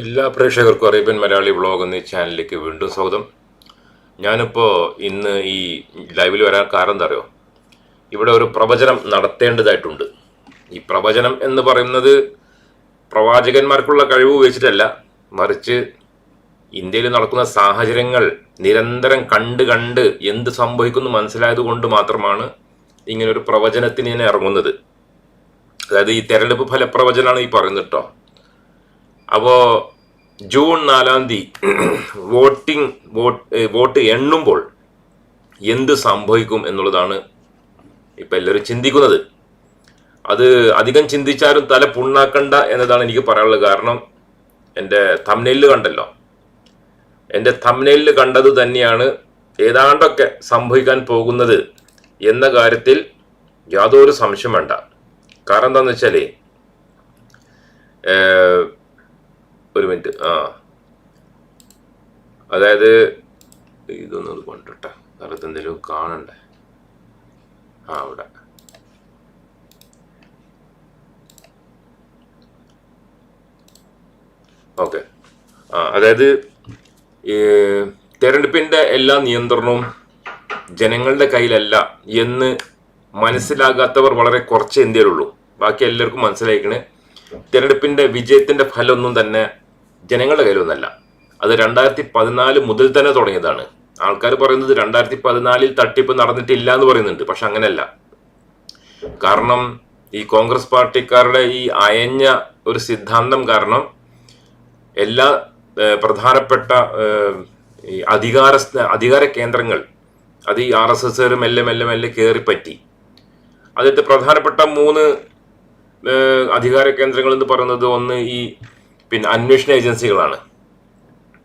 എല്ലാ പ്രേക്ഷകർക്കും Arabian Malayali vlog എന്ന ചാനലിലേക്ക് വീണ്ടും സ്വാഗതം. ഞാനിപ്പോൾ ഇന്ന് ഈ ലൈവിൽ വരാൻ കാരണം എന്താ അറിയോ? ഇവിടെ ഒരു പ്രവചനം നടത്തേണ്ടതായിട്ടുണ്ട്. ഈ പ്രവചനം എന്ന് പറയുന്നത് പ്രവാചകന്മാർക്കുള്ള കഴിവ് വെച്ചിട്ടല്ല മറിച്ച് ഇന്ത്യയിൽ നടക്കുന്ന സാഹചര്യങ്ങൾ നിരന്തരം കണ്ട് കണ്ട് എന്ത് സംഭവിക്കുന്നു മനസ്സിലായത് കൊണ്ട് മാത്രമാണ് ഇങ്ങനൊരു പ്രവചനത്തിന് ഇങ്ങനെ ഇറങ്ങുന്നത്. അതായത് ഈ തെരഞ്ഞെടുപ്പ് ഫലപ്രവചനമാണ് ഈ പറയുന്നത് കേട്ടോ. അപ്പോ ജൂൺ നാലാം തീയതി വോട്ടിംഗ് വോട്ട് വോട്ട് എണ്ണുമ്പോൾ എന്ത് സംഭവിക്കും എന്നുള്ളതാണ് ഇപ്പൊ എല്ലാവരും ചിന്തിക്കുന്നത്. അത് അധികം ചിന്തിച്ചാലും തല പുണ്ണാക്കണ്ട എന്നതാണ് എനിക്ക് പറയാനുള്ളത് കാരണം എന്റെ തമ്നെല്ല് കണ്ടല്ലോ. എന്റെ തമ്നെല്ല് കണ്ടത് തന്നെയാണ് ഏതാണ്ടൊക്കെ സംഭവിക്കാൻ പോകുന്നത് എന്ന കാര്യത്തിൽ യാതൊരു സംശയം വേണ്ട. കാരണം എന്താണെന്ന് വെച്ചാലേ ഏഹ്, ഒരു മിനിറ്റ്. ആ. അതായത് ഇതൊന്നും കൊണ്ടിട്ടെ വേറെ എന്തെങ്കിലും കാണണ്ടേ? ആ അവിടെ. ഓക്കെ. ആ അതായത് ഈ തെരഞ്ഞെടുപ്പിന്റെ എല്ലാ നിയന്ത്രണവും ജനങ്ങളുടെ കയ്യിലല്ല എന്ന് മനസ്സിലാകാത്തവർ വളരെ കുറച്ച് ഇന്ത്യയിലുള്ളൂ ബാക്കി എല്ലാവർക്കും മനസ്സിലായിക്കണേ. തിരഞ്ഞെടുപ്പിന്റെ വിജയത്തിന്റെ ഫലമൊന്നും തന്നെ ജനങ്ങളുടെ കയ്യിലൊന്നല്ല. അത് രണ്ടായിരത്തി പതിനാല് മുതൽ തന്നെ തുടങ്ങിയതാണ്. ആൾക്കാർ പറയുന്നത് രണ്ടായിരത്തി പതിനാലിൽ തട്ടിപ്പ് നടന്നിട്ടില്ല എന്ന് പറയുന്നുണ്ട്. പക്ഷെ അങ്ങനെയല്ല. കാരണം ഈ കോൺഗ്രസ് പാർട്ടിക്കാരുടെ ഈ അയഞ്ഞ ഒരു സിദ്ധാന്തം കാരണം എല്ലാ പ്രധാനപ്പെട്ട ഈ അധികാര അധികാര കേന്ദ്രങ്ങൾ അത് ഈ ആർ എസ് എസ് മെല്ലെ മെല്ലെ മെല്ലെ കയറിപ്പറ്റി അതിന്റെ പ്രധാനപ്പെട്ട മൂന്ന് അധികാര കേന്ദ്രങ്ങൾ എന്ന് പറയുന്നത് ഒന്ന് ഈ പിന്നെ അന്വേഷണ ഏജൻസികളാണ്.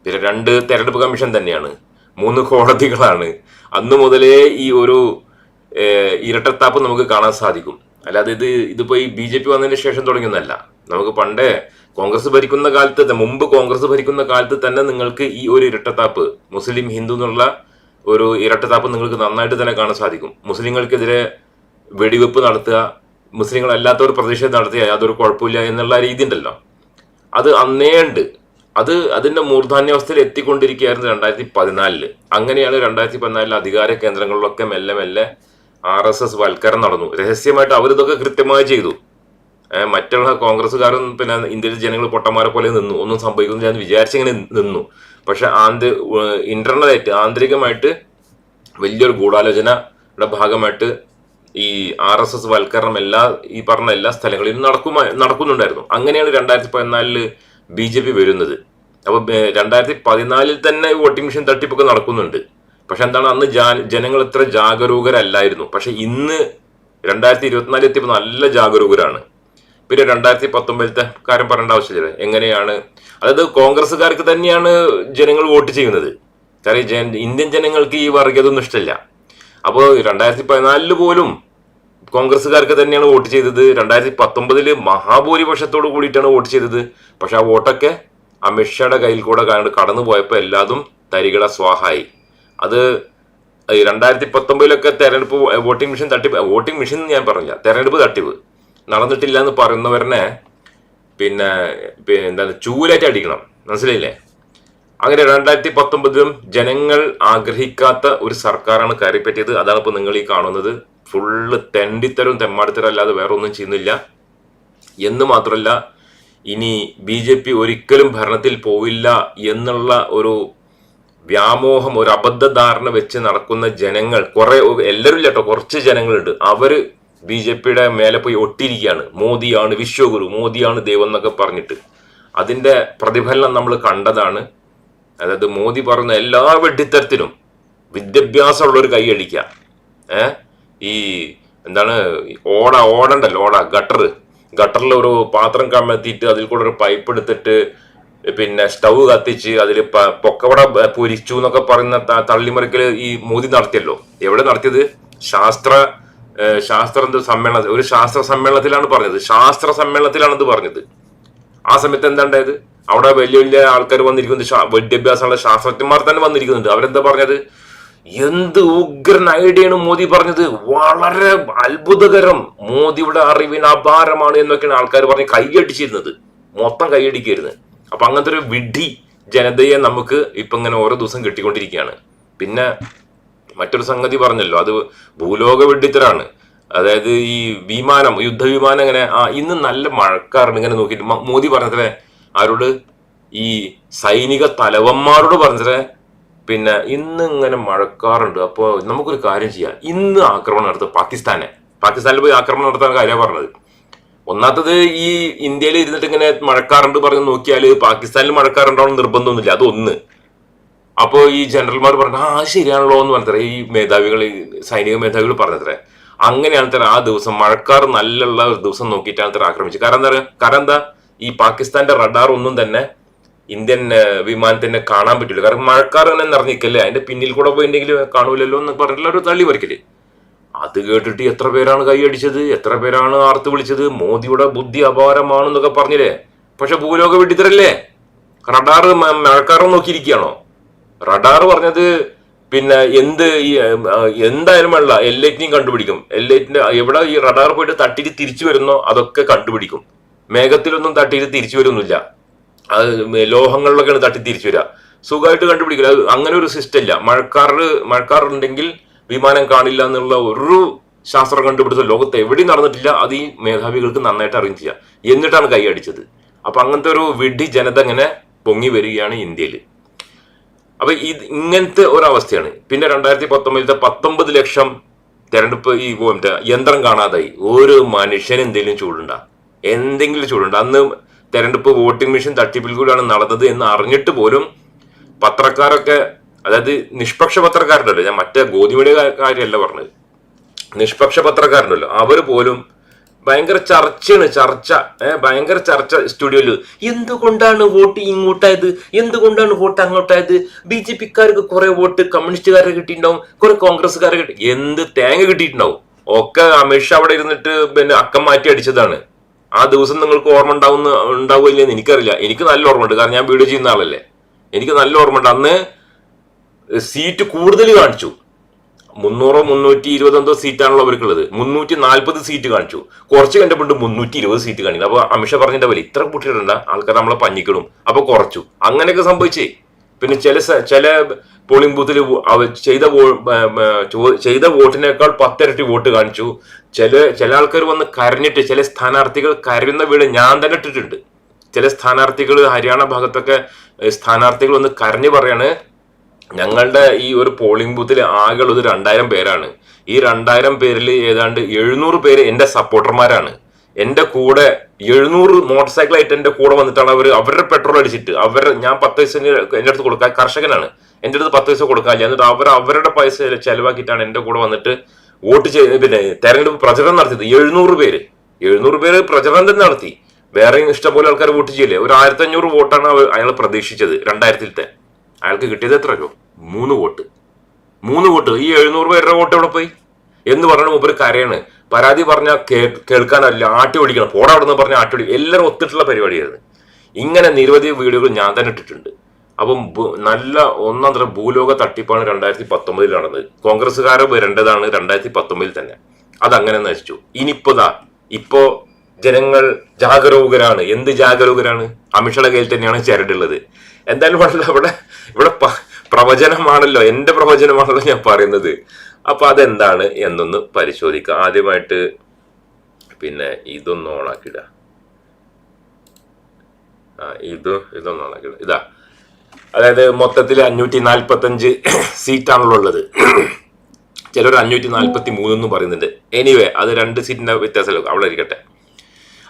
പിന്നെ രണ്ട് തെരഞ്ഞെടുപ്പ് കമ്മീഷൻ തന്നെയാണ്. മൂന്ന് കോടതികളാണ്. അന്ന് മുതലേ ഈ ഒരു ഇരട്ടത്താപ്പ് നമുക്ക് കാണാൻ സാധിക്കും. അല്ലാതെ ഇത് ഇതിപ്പോ ഈ ബി ജെ പി വന്നതിന് ശേഷം തുടങ്ങുന്നതല്ല നമുക്ക് പണ്ടേ കോൺഗ്രസ് ഭരിക്കുന്ന കാലത്ത് മുമ്പ് കോൺഗ്രസ് ഭരിക്കുന്ന കാലത്ത് തന്നെ നിങ്ങൾക്ക് ഈ ഒരു ഇരട്ടത്താപ്പ് മുസ്ലിം ഹിന്ദു എന്നുള്ള ഒരു ഇരട്ടത്താപ്പ് നിങ്ങൾക്ക് നന്നായിട്ട് തന്നെ കാണാൻ സാധിക്കും. മുസ്ലിങ്ങൾക്കെതിരെ വെടിവെപ്പ് നടത്തുക മുസ്ലിങ്ങൾ അല്ലാത്തവർ പ്രതിഷേധം നടത്തിയാൽ യാതൊരു കുഴപ്പമില്ല എന്നുള്ള രീതി ഉണ്ടല്ലോ. അത് അന്നേണ്ട് അത് അതിന്റെ മൂർധാന്യാവസ്ഥയിൽ എത്തിക്കൊണ്ടിരിക്കുകയായിരുന്നു രണ്ടായിരത്തി പതിനാലിൽ അങ്ങനെയാണ് രണ്ടായിരത്തി പതിനാലിലെ അധികാര കേന്ദ്രങ്ങളിലൊക്കെ മെല്ലെ മെല്ലെ ആർ എസ് എസ് വൽക്കരണം നടന്നു. രഹസ്യമായിട്ട് അവരിതൊക്കെ കൃത്യമായി ചെയ്തു. മറ്റുള്ള കോൺഗ്രസ്സുകാരും പിന്നെ ഇന്ത്യയിലെ ജനങ്ങൾ പൊട്ടന്മാരെ പോലെ നിന്നു. ഒന്നും സംഭവിക്കുന്നില്ല എന്ന് വിചാരിച്ചിങ്ങനെ നിന്നു. പക്ഷെ ആന്ത ഇന്റർണലായിട്ട് ആന്തരികമായിട്ട് വലിയൊരു ഗൂഢാലോചനയുടെ ഭാഗമായിട്ട് ഈ ആർ എസ് എസ് വൽക്കരണം എല്ലാ ഈ പറഞ്ഞ എല്ലാ സ്ഥലങ്ങളിലും നടക്കുമാ നടക്കുന്നുണ്ടായിരുന്നു. അങ്ങനെയാണ് രണ്ടായിരത്തി പതിനാലിൽ ബി ജെ പി വരുന്നത്. അപ്പൊ രണ്ടായിരത്തി പതിനാലിൽ തന്നെ വോട്ടിംഗ് മെഷീൻ തട്ടിപ്പൊക്കെ നടക്കുന്നുണ്ട്. പക്ഷെ എന്താണ് അന്ന് ജാ- ജനങ്ങൾ ഇത്ര ജാഗരൂകരല്ലായിരുന്നു. പക്ഷെ ഇന്ന് രണ്ടായിരത്തി ഇരുപത്തിനാലിൽ എത്തിയപ്പോൾ നല്ല ജാഗരൂകരാണ്. പിന്നെ രണ്ടായിരത്തി പത്തൊമ്പതിലത്തെ കാര്യം പറയേണ്ട ആവശ്യമില്ല. എങ്ങനെയാണ് അതായത് കോൺഗ്രസ്സുകാർക്ക് തന്നെയാണ് ജനങ്ങൾ വോട്ട് ചെയ്യുന്നത്. കാര്യം ഇന്ത്യൻ ജനങ്ങൾക്ക് ഈ വർഗീയതൊന്നും ഇഷ്ടമില്ല. അപ്പോൾ രണ്ടായിരത്തി പതിനാലിൽ പോലും കോൺഗ്രസ്സുകാർക്ക് തന്നെയാണ് വോട്ട് ചെയ്തത്. രണ്ടായിരത്തി പത്തൊമ്പതിൽ മഹാഭൂരിപക്ഷത്തോട് കൂടിയിട്ടാണ് വോട്ട് ചെയ്തത്. പക്ഷെ ആ വോട്ടൊക്കെ അമിത്ഷായുടെ കയ്യിൽ കൂടെ കട- കടന്നു പോയപ്പോൾ എല്ലാതും തരികിട സ്വാഹായി. അത് രണ്ടായിരത്തി പത്തൊമ്പതിലൊക്കെ തെരഞ്ഞെടുപ്പ് വോട്ടിംഗ് മെഷീൻ തട്ടിപ്പ് വോട്ടിംഗ് മെഷീൻ എന്ന് ഞാൻ പറഞ്ഞില്ല തെരഞ്ഞെടുപ്പ് തട്ടിപ്പ്. നടന്നിട്ടില്ല എന്ന് പറയുന്നവരനെ പിന്നെ പിന്നെ എന്താണ് ചൂലായിട്ട് അടിക്കണം. മനസ്സിലായില്ലേ? അങ്ങനെ രണ്ടായിരത്തി പത്തൊമ്പതിലും ജനങ്ങൾ ആഗ്രഹിക്കാത്ത ഒരു സർക്കാരാണ് കയറിപ്പറ്റിയത്. അതാണ് ഇപ്പോൾ നിങ്ങൾ ഈ കാണുന്നത്. ഫുള്ള് തെണ്ടിത്തരവും തെമ്മാടിത്തരം അല്ലാതെ വേറെ ഒന്നും ചെയ്യുന്നില്ല. എന്ന് മാത്രമല്ല ഇനി ബി ജെ പി ഒരിക്കലും ഭരണത്തിൽ പോവില്ല എന്നുള്ള ഒരു വ്യാമോഹം ഒരു അബദ്ധധാരണ വെച്ച് നടക്കുന്ന ജനങ്ങൾ കുറെ എല്ലാവരും കേട്ടോ കുറച്ച് ജനങ്ങളുണ്ട്. അവർ ബി ജെ പിയുടെ മേലെ പോയി ഒട്ടിരിക്കുകയാണ് മോദിയാണ് വിശ്വഗുരു മോദിയാണ് ദൈവം എന്നൊക്കെ പറഞ്ഞിട്ട്. അതിന്റെ പ്രതിഫലനം നമ്മൾ കണ്ടതാണ്. അതായത് മോദി പറഞ്ഞ എല്ലാ വെട്ടിത്തരത്തിലും വിദ്യാഭ്യാസമുള്ള ഒരു കൈയടിക്കുക ഏ? ഈ എന്താണ് ഓട ഓടണ്ടല്ലോ ഓട ഗട്ടർ. ഗട്ടറിൽ ഒരു പാത്രം കമഴ്ത്തിയിട്ട് അതിൽ കൂടെ ഒരു പൈപ്പ് എടുത്തിട്ട് പിന്നെ സ്റ്റൗ കത്തിച്ച് അതിൽ പൊക്കവട പൊരിച്ചു എന്നൊക്കെ പറയുന്ന തള്ളിമറിക്കൽ ഈ മോദി നടത്തിയല്ലോ. എവിടെ നടത്തിയത്? ശാസ്ത്ര ശാസ്ത്ര സമ്മേളന ഒരു ശാസ്ത്ര സമ്മേളനത്തിലാണ് പറഞ്ഞത്. ശാസ്ത്ര സമ്മേളനത്തിലാണ് ഇത് പറഞ്ഞത്. ആ സമയത്ത് എന്താ ഉണ്ടായത്? അവിടെ വലിയ വലിയ ആൾക്കാർ വന്നിരിക്കുന്നത് വിദ്യാഭ്യാസമുള്ള ശാസ്ത്രജ്ഞന്മാർ തന്നെ വന്നിരിക്കുന്നുണ്ട്. അവരെന്താ പറഞ്ഞത്? എന്ത് ഉഗ്രൻ ഐഡിയാണ് മോദി പറഞ്ഞത്? വളരെ അത്ഭുതകരം. മോദിയുടെ അറിവിന് അപാരമാണ് എന്നൊക്കെയാണ് ആൾക്കാർ പറഞ്ഞ് കൈയടിച്ചിരുന്നത്. മൊത്തം കൈയടിക്കായിരുന്നു. അപ്പൊ അങ്ങനത്തെ ഒരു വിഡ്ഢി ജനതയെ നമുക്ക് ഇപ്പൊ ഇങ്ങനെ ഓരോ ദിവസം കിട്ടിക്കൊണ്ടിരിക്കുകയാണ്. പിന്നെ മറ്റൊരു സംഗതി പറഞ്ഞല്ലോ. അത് ഭൂലോക വെഡിത്തരാണ് അതായത് ഈ വിമാനം യുദ്ധവിമാനം ഇങ്ങനെ ആ ഇന്ന് നല്ല മഴക്കാറുണ്ട്. ഇങ്ങനെ നോക്കിയിട്ട് മോദി പറഞ്ഞത്രേ ആരോട്? ഈ സൈനിക തലവന്മാരോട് പറഞ്ഞേ പിന്നെ ഇന്ന് ഇങ്ങനെ മഴക്കാറുണ്ട്. അപ്പോൾ നമുക്കൊരു കാര്യം ചെയ്യാം. ഇന്ന് ആക്രമണം നടത്തുക പാകിസ്ഥാനെ. പാകിസ്ഥാനിൽ പോയി ആക്രമണം നടത്താൻ കാര്യമാണ് പറഞ്ഞത്. ഒന്നാത്തത് ഈ ഇന്ത്യയിൽ ഇരുന്നിട്ട് ഇങ്ങനെ മഴക്കാറുണ്ട് പറഞ്ഞ് നോക്കിയാൽ പാകിസ്ഥാനിൽ മഴക്കാറുണ്ടാവണം നിർബന്ധമൊന്നുമില്ല. അതൊന്ന് അപ്പോൾ ഈ ജനറൽമാർ പറഞ്ഞു ആ ശരിയാണല്ലോ എന്ന് പറഞ്ഞത്ര. ഈ മേധാവികൾ സൈനിക മേധാവികൾ പറഞ്ഞത്രേ. അങ്ങനെയാണ് ആ ദിവസം മഴക്കാർ നല്ലുള്ള ഒരു ദിവസം നോക്കിയിട്ടാണ് ആക്രമിച്ചത്. കാരണം എന്താ കാരണം എന്താ? ഈ പാകിസ്ഥാന്റെ റഡാർ ഒന്നും തന്നെ ഇന്ത്യൻ വിമാനത്തിനെ കാണാൻ പറ്റില്ല. കാരണം മഴക്കാർ തന്നെ നിറഞ്ഞിക്കല്ലേ അതിന്റെ പിന്നിൽ കൂടെ പോയിട്ടുണ്ടെങ്കിൽ കാണൂലല്ലോ എന്ന് പറഞ്ഞിട്ടുള്ള ഒരു തള്ളി പറിക്കൽ അത് കേട്ടിട്ട് എത്ര പേരാണ് കൈയടിച്ചത് എത്ര പേരാണ് ആർത്ത് വിളിച്ചത്? മോദിയുടെ ബുദ്ധി അപാരമാണെന്നൊക്കെ പറഞ്ഞില്ലേ? പക്ഷെ ഭൂലോക വെട്ടിത്തരല്ലേ റഡാർ മഴക്കാരം നോക്കിയിരിക്കുകയാണോ? റഡാർ പറഞ്ഞത് പിന്നെ എന്ത് ഈ എന്തായാലും വേണ്ട എല്ലൈറ്റിനെയും കണ്ടുപിടിക്കും. എല്ലൈറ്റിന്റെ എവിടെ ഈ റഡാർ പോയിട്ട് തട്ടിട്ട് തിരിച്ചു വരുന്നോ? അതൊക്കെ കണ്ടുപിടിക്കും. മേഘത്തിലൊന്നും തട്ടിയിട്ട് തിരിച്ചു വരുന്നില്ല. അത് ലോഹങ്ങളിലൊക്കെയാണ് തട്ടി തിരിച്ചു വരിക സുഖമായിട്ട് കണ്ടുപിടിക്കില്ല. അങ്ങനെ ഒരു സിസ്റ്റം ഇല്ല. മഴക്കാറ് മഴക്കാറുണ്ടെങ്കിൽ വിമാനം കാണില്ല എന്നുള്ള ഒരു ശാസ്ത്രം കണ്ടുപിടിച്ച ലോകത്ത് എവിടെയും നടന്നിട്ടില്ല. അത് ഈ മേധാവികൾക്ക് നന്നായിട്ട് അറിയും ചെയ്യാം. എന്നിട്ടാണ് കൈയടിച്ചത് അപ്പൊ അങ്ങനത്തെ ഒരു വിഡി ജനത ഇങ്ങനെ പൊങ്ങി വരികയാണ് ഇന്ത്യയിൽ അപ്പൊ ഇത് ഇങ്ങനത്തെ ഒരവസ്ഥയാണ്. പിന്നെ രണ്ടായിരത്തി പത്തൊമ്പതിലത്തെ പത്തൊമ്പത് ലക്ഷം തെരഞ്ഞെടുപ്പ് ഈ യന്ത്രം കാണാതായി. ഒരു മനുഷ്യന് എന്തെങ്കിലും ചൂടുണ്ടാ. എന്തെങ്കിലും ചൂടുണ്ട്. അന്ന് തെരഞ്ഞെടുപ്പ് വോട്ടിംഗ് മെഷീൻ തട്ടിപ്പിൽ കൂടിയാണ് നടന്നത് എന്ന് അറിഞ്ഞിട്ട് പോലും പത്രക്കാരൊക്കെ അതായത് നിഷ്പക്ഷ പത്രക്കാരുണ്ടല്ലോ ഞാൻ മറ്റേ ഗോതിമയുടെ കാര്യമല്ല പറഞ്ഞത്. നിഷ്പക്ഷ പത്രക്കാരുണ്ടല്ലോ അവർ പോലും ഭയങ്കര ചർച്ചയാണ് ചർച്ച ഏഹ് ഭയങ്കര ചർച്ച സ്റ്റുഡിയോയിൽ എന്തുകൊണ്ടാണ് വോട്ട് ഇങ്ങോട്ടായത്? എന്തുകൊണ്ടാണ് വോട്ട് അങ്ങോട്ടായത്? ബി ജെ പിക്കാർക്ക് കുറെ വോട്ട് കമ്മ്യൂണിസ്റ്റുകാരെ കിട്ടിയിട്ടുണ്ടാവും കുറെ കോൺഗ്രസ്സുകാരെ കിട്ടി എന്ത് തേങ്ങ കിട്ടിയിട്ടുണ്ടാവും? ഒക്കെ അമിത്ഷാ അവിടെ ഇരുന്നിട്ട് പിന്നെ അക്കം മാറ്റി അടിച്ചതാണ്. ആ ദിവസം നിങ്ങൾക്ക് ഓർമ്മ ഉണ്ടാവുന്ന ഉണ്ടാവില്ലെന്ന് എനിക്കറിയില്ല. എനിക്ക് നല്ല ഓർമ്മയുണ്ട്. കാരണം ഞാൻ വീഡിയോ ചെയ്യുന്ന ആളല്ലേ. എനിക്ക് നല്ല ഓർമ്മയുണ്ട്. അന്ന് സീറ്റ് കൂടുതൽ കാണിച്ചു. മുന്നൂറോ മുന്നൂറ്റി ഇരുപതെന്തോ സീറ്റാണല്ലോ അവർക്കുള്ളത്. മുന്നൂറ്റി നാൽപ്പത് സീറ്റ് കാണിച്ചു. കുറച്ച് കണ്ടപ്പോണ്ട് മുന്നൂറ്റി ഇരുപത് സീറ്റ് കാണിക്കുന്നു അപ്പൊ അമിഷ പറഞ്ഞിട്ടുണ്ടാവില്ല ഇത്ര കുട്ടികളുണ്ട. ആൾക്കാർ നമ്മളെ പഞ്ഞിക്കിടും. അപ്പൊ കുറച്ചു. അങ്ങനെയൊക്കെ സംഭവിച്ചേ. പിന്നെ ചില ചില പോളിംഗ് ബൂത്തിൽ ചെയ്ത ചെയ്ത വോട്ടിനേക്കാൾ പത്തിരട്ടി വോട്ട് കാണിച്ചു. ചില ചില ആൾക്കാർ വന്ന് കരഞ്ഞിട്ട് ചില സ്ഥാനാർത്ഥികൾ കരയുന്ന വീട് ഞാൻ തന്നെ ഇട്ടിട്ടുണ്ട്. ചില സ്ഥാനാർത്ഥികൾ ഹരിയാന ഭാഗത്തൊക്കെ സ്ഥാനാർത്ഥികൾ വന്ന് കരഞ്ഞു പറയാണ് ഞങ്ങളുടെ ഈ ഒരു പോളിംഗ് ബൂത്തിൽ ആകെ ഉള്ളത് രണ്ടായിരം പേരാണ്. ഈ രണ്ടായിരം പേരിൽ ഏതാണ്ട് എഴുന്നൂറ് പേര് എന്റെ സപ്പോർട്ടർമാരാണ് എന്റെ കൂടെ എഴുന്നൂറ് മോട്ടോർ സൈക്കിൾ ആയിട്ട് എന്റെ കൂടെ വന്നിട്ടാണ് അവർ അവരുടെ പെട്രോൾ അടിച്ചിട്ട്. അവർ ഞാൻ പത്ത് പൈസ എന്റെ അടുത്ത് കൊടുക്കാൻ കർഷകനാണ്. എന്റെ അടുത്ത് പത്ത് പൈസ കൊടുക്കാനില്ല എന്നിട്ട് അവർ അവരുടെ പൈസ ചെലവാക്കിയിട്ടാണ് എന്റെ കൂടെ വന്നിട്ട് വോട്ട് ചെയ്ത് പിന്നെ തെരഞ്ഞെടുപ്പ് പ്രചരണം നടത്തിയത്. എഴുന്നൂറ് പേര്. എഴുന്നൂറ് പേര് പ്രചരണം തന്നെ നടത്തി. വേറെയും ഇഷ്ടംപോലെ ആൾക്കാർ വോട്ട് ചെയ്യില്ലേ? ഒരു ആയിരത്തി അഞ്ഞൂറ് വോട്ടാണ് അയാൾ പ്രതീക്ഷിച്ചത് രണ്ടായിരത്തിലത്തെ. അയാൾക്ക് കിട്ടിയത് എത്ര രൂപ മൂന്ന് വോട്ട്. മൂന്ന് വോട്ട്. ഈ എഴുന്നൂറ് പേരുടെ വോട്ട് എവിടെ പോയി? എന്ന് പറഞ്ഞ മുമ്പ് കരയാണ്. പരാതി പറഞ്ഞാൽ കേൾക്കാനല്ല ആട്ടി ഓടിക്കണം. പോടാ അവിടെ നിന്ന് പറഞ്ഞ ആട്ടി ഓടിക്കണം എല്ലാവരും ഒത്തിട്ടുള്ള പരിപാടിയായിരുന്നു. ഇങ്ങനെ നിരവധി വീഡിയോകൾ ഞാൻ തന്നെ ഇട്ടിട്ടുണ്ട്. അപ്പം നല്ല ഒന്നാം തരം ഭൂലോക തട്ടിപ്പാണ് രണ്ടായിരത്തി പത്തൊമ്പതിൽ നടന്നത്. കോൺഗ്രസ്സുകാരെ വരേണ്ടതാണ് രണ്ടായിരത്തി പത്തൊമ്പതിൽ തന്നെ. അതങ്ങനെ നശിച്ചു. ഇനിയിപ്പോതാ ഇപ്പോ ജനങ്ങൾ ജാഗരൂകരാണ്. എന്ത് ജാഗരൂകരാണ്? അമിഷയുടെ കയ്യിൽ തന്നെയാണ് ചരടുള്ളത്. എന്തായാലും പറഞ്ഞല്ലോ ഇവിടെ ഇവിടെ പ്രവചനമാണല്ലോ. എന്റെ പ്രവചനമാണല്ലോ ഞാൻ പറയുന്നത്. അപ്പൊ അതെന്താണ് എന്നൊന്ന് പരിശോധിക്കുക. ആദ്യമായിട്ട് പിന്നെ ഇതൊന്ന് ഓണാക്കിട ആ ഇത് ഇതൊന്ന് ഓണാക്കിട ഇതാ. അതായത് മൊത്തത്തിൽ അഞ്ഞൂറ്റി നാൽപ്പത്തി അഞ്ച് സീറ്റാണല്ലോ ഉള്ളത്. ചിലർ അഞ്ഞൂറ്റി നാൽപ്പത്തി മൂന്ന് എന്ന് പറയുന്നുണ്ട്. എനിവേ അത് രണ്ട് സീറ്റിന്റെ വ്യത്യാസമല്ലോ അവിടെ ഇരിക്കട്ടെ.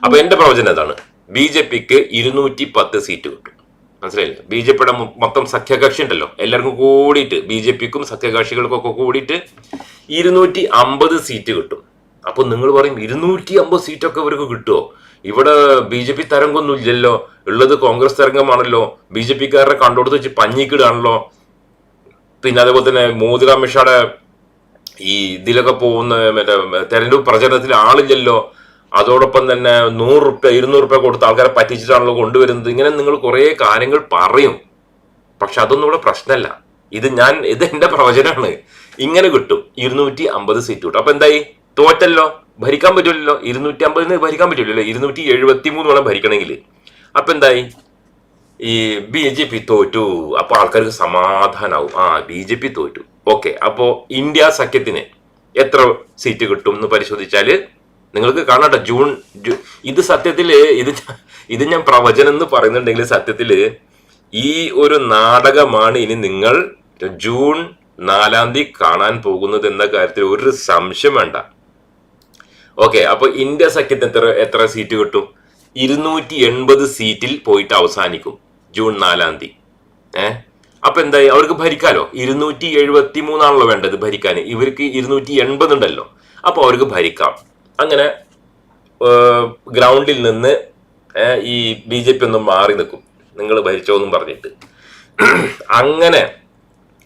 അപ്പൊ എന്റെ പ്രവചനം എന്താണ്? ബി ജെ പിക്ക് ഇരുന്നൂറ്റി പത്ത് സീറ്റ് കിട്ടും. മനസ്സിലായില്ല? ബി ജെ പിയുടെ മൊത്തം സഖ്യകക്ഷി ഉണ്ടല്ലോ എല്ലാവർക്കും കൂടിയിട്ട് ബി ജെ പിക്കും സഖ്യകക്ഷികൾക്കൊക്കെ കൂടിയിട്ട് ഇരുന്നൂറ്റി അമ്പത് സീറ്റ് കിട്ടും. അപ്പൊ നിങ്ങൾ പറയും ഇരുന്നൂറ്റി അമ്പത് സീറ്റൊക്കെ ഇവർക്ക് കിട്ടുമോ ഇവിടെ ബി ജെ പി തരംഗമൊന്നും ഇല്ലല്ലോ. ഉള്ളത് കോൺഗ്രസ് തരംഗമാണല്ലോ. ബി ജെ പിക്കാരുടെ കണ്ടോടുത്ത് വെച്ച് പഞ്ഞിക്കിടാണല്ലോ. പിന്നെ അതേപോലെ തന്നെ മോദി അമിത്ഷായുടെ ഈ ഇതിലൊക്കെ പോകുന്ന മറ്റേ തെരഞ്ഞെടുപ്പ് പ്രചരണത്തിൽ ആളില്ലല്ലോ. അതോടൊപ്പം തന്നെ നൂറ് റുപ്യ ഇരുന്നൂറ് റുപ്യ കൊടുത്ത് ആൾക്കാരെ പറ്റിച്ചിട്ടാണല്ലോ കൊണ്ടുവരുന്നത്. ഇങ്ങനെ നിങ്ങൾ കുറേ കാര്യങ്ങൾ പറയും. പക്ഷെ അതൊന്നും ഇവിടെ പ്രശ്നമല്ല. ഇത് ഞാൻ ഇത് എന്റെ പ്രവചനമാണ്. ഇങ്ങനെ കിട്ടും. ഇരുന്നൂറ്റി അമ്പത് സീറ്റ് കിട്ടും. അപ്പൊ എന്തായി? തോറ്റല്ലോ? ഭരിക്കാൻ പറ്റില്ലല്ലോ? ഇരുന്നൂറ്റി അമ്പതിന് ഭരിക്കാൻ പറ്റില്ലല്ലോ? ഇരുന്നൂറ്റി എഴുപത്തി മൂന്ന് വേണം ഭരിക്കണമെങ്കിൽ. അപ്പൊ എന്തായി? ഈ ബി ജെ പി തോറ്റു. അപ്പൊ ആൾക്കാർക്ക് സമാധാനാവും. ആ ബി ജെ പി തോറ്റു. ഓക്കെ. അപ്പോൾ ഇന്ത്യ സഖ്യത്തിന് എത്ര സീറ്റ് കിട്ടും എന്ന് പരിശോധിച്ചാൽ നിങ്ങൾക്ക് കാണട്ടെ ജൂൺ ഇത് സത്യത്തിൽ ഇത് ഇത് ഞാൻ പ്രവചനം എന്ന് പറയുന്നുണ്ടെങ്കിൽ സത്യത്തിൽ ഈ ഒരു നാടകമാണ് ഇനി നിങ്ങൾ ജൂൺ നാലാം തീയതി കാണാൻ പോകുന്നത് എന്ന കാര്യത്തിൽ ഒരു സംശയം വേണ്ട. ഓക്കെ അപ്പൊ ഇന്ത്യ സഖ്യത്തിന് എത്ര എത്ര സീറ്റ് കിട്ടും? ഇരുന്നൂറ്റി എൺപത് സീറ്റിൽ പോയിട്ട് അവസാനിക്കും ജൂൺ നാലാം തീയതി. ഏഹ് അപ്പൊ എന്തായി? അവർക്ക് ഭരിക്കാലോ? ഇരുന്നൂറ്റി എഴുപത്തി മൂന്നാണല്ലോ വേണ്ടത് ഭരിക്കാൻ ഇവർക്ക് ഇരുന്നൂറ്റി എൺപത് ഉണ്ടല്ലോ. അപ്പൊ അവർക്ക് ഭരിക്കാം. അങ്ങനെ ഗ്രൗണ്ടിൽ നിന്ന് ഈ ബി ജെ പി ഒന്നും മാറി നിൽക്കും. നിങ്ങൾ ഭരിച്ചോന്നും പറഞ്ഞിട്ട്. അങ്ങനെ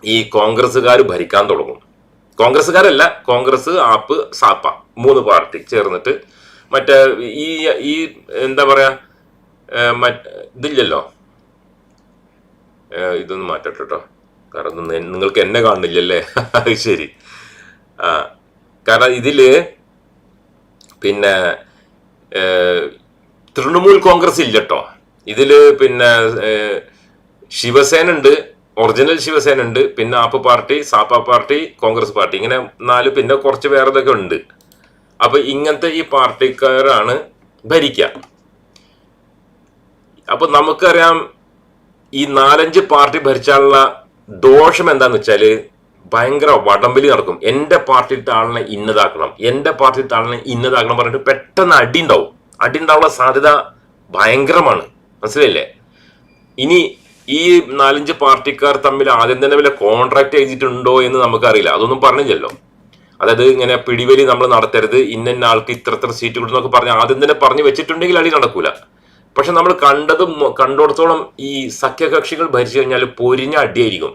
ഈ കോൺഗ്രസ്സുകാർ ഭരിക്കാൻ തുടങ്ങും. കോൺഗ്രസ്സുകാരല്ല കോൺഗ്രസ് ആപ്പ് സാപ്പ മൂന്ന് പാർട്ടി ചേർന്നിട്ട് മറ്റേ ഈ ഈ എന്താ പറയാ മറ്റില്ലല്ലോ ഇതൊന്ന് മാറ്റട്ടെ കേട്ടോ കാരണം നിങ്ങൾക്ക് എന്നെ കാണുന്നില്ലല്ലേ? ശരി. കാരണം ഇതിൽ പിന്നെ തൃണമൂൽ കോൺഗ്രസ് ഇല്ല കേട്ടോ ഇതിൽ പിന്നെ ശിവസേന ഉണ്ട് ഒറിജിനൽ ശിവസേന ഉണ്ട് പിന്നെ AAP party Sapa party Congress party. ഇങ്ങനെ നാല് പിന്നെ കുറച്ച് വേറെതൊക്കെ ഉണ്ട്. അപ്പൊ ഇങ്ങനത്തെ ഈ പാർട്ടിക്കാരാണ് ഭരിക്കുക അപ്പൊ നമുക്കറിയാം ഈ നാലഞ്ച് പാർട്ടി ഭരിച്ചാലുള്ള ദോഷം എന്താന്ന് വെച്ചാൽ ഭയങ്കര വടംവലി നടക്കും. എന്റെ പാർട്ടിയിലത്തെ ആളിനെ ഇന്നതാക്കണം. എന്റെ പാർട്ടിയിലത്തെ ആളിനെ ഇന്നതാക്കണം പറഞ്ഞിട്ട് പെട്ടെന്ന് അടി ഉണ്ടാവും അടി ഉണ്ടാവാനുള്ള സാധ്യത ഭയങ്കരമാണ്. മനസ്സിലായില്ലേ? ഇനി ഈ നാലഞ്ച് പാർട്ടിക്കാർ തമ്മിൽ ആദ്യം തന്നെ വല്ല കോൺട്രാക്ട് എഴുതിയിട്ടുണ്ടോ എന്ന് നമുക്കറിയില്ല. അതൊന്നും പറഞ്ഞില്ലല്ലോ. അതായത് ഇങ്ങനെ പിടിവലി നമ്മൾ നടത്തരുത്. ഇന്ന ആൾക്ക് ഇത്ര ഇത്ര സീറ്റ് കിട്ടുന്നൊക്കെ പറഞ്ഞ് ആദ്യം തന്നെ പറഞ്ഞു വെച്ചിട്ടുണ്ടെങ്കിൽ അടി നടക്കൂല. പക്ഷെ നമ്മൾ കണ്ടതും കണ്ടോടത്തോളം ഈ സഖ്യകക്ഷികൾ ഭരിച്ചു കഴിഞ്ഞാൽ പൊരിഞ്ഞ അടിയായിരിക്കും.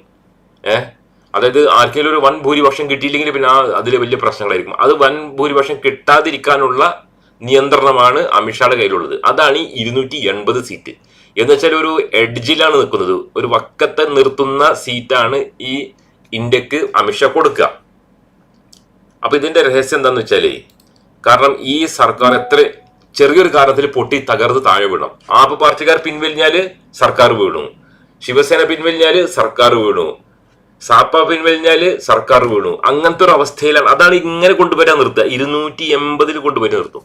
ഏഹ്? അതായത് ആർക്കെങ്കിലും ഒരു വൻ ഭൂരിപക്ഷം കിട്ടിയില്ലെങ്കിൽ പിന്നെ ആ അതിൽ വലിയ പ്രശ്നങ്ങളായിരിക്കും. അത് വൻ ഭൂരിപക്ഷം കിട്ടാതിരിക്കാനുള്ള നിയന്ത്രണമാണ് അമിത്ഷായുടെ കയ്യിലുള്ളത്. അതാണ് ഈ ഇരുന്നൂറ്റി എൺപത് സീറ്റ്. എന്ന് വെച്ചാൽ ഒരു എഡ്ജിലാണ് നിൽക്കുന്നത്. ഒരു വക്കത്തെ നിർത്തുന്ന സീറ്റാണ് ഈ ഇന്ത്യയ്ക്ക് അമിത്ഷാ കൊടുക്കുക. അപ്പൊ ഇതിന്റെ രഹസ്യം എന്താന്ന് വെച്ചാൽ കാരണം ഈ സർക്കാർ എത്ര ചെറിയൊരു കാരണത്തിൽ പൊട്ടി തകർന്ന് താഴെ വീണു. ആപ്പ് പാർട്ടിക്കാർ പിൻവലിഞ്ഞാൽ സർക്കാർ വീണു. ശിവസേന പിൻവലിഞ്ഞാൽ സർക്കാർ വീണു. സാപ്പ പിൻവലിഞ്ഞാൽ സർക്കാർ വീണു. അങ്ങനത്തെ ഒരു അവസ്ഥയിലാണ് അതാണ് ഇങ്ങനെ കൊണ്ടുവരാൻ നിർത്തുക. ഇരുന്നൂറ്റി എൺപതിൽ കൊണ്ടുവരാൻ നിർത്തും.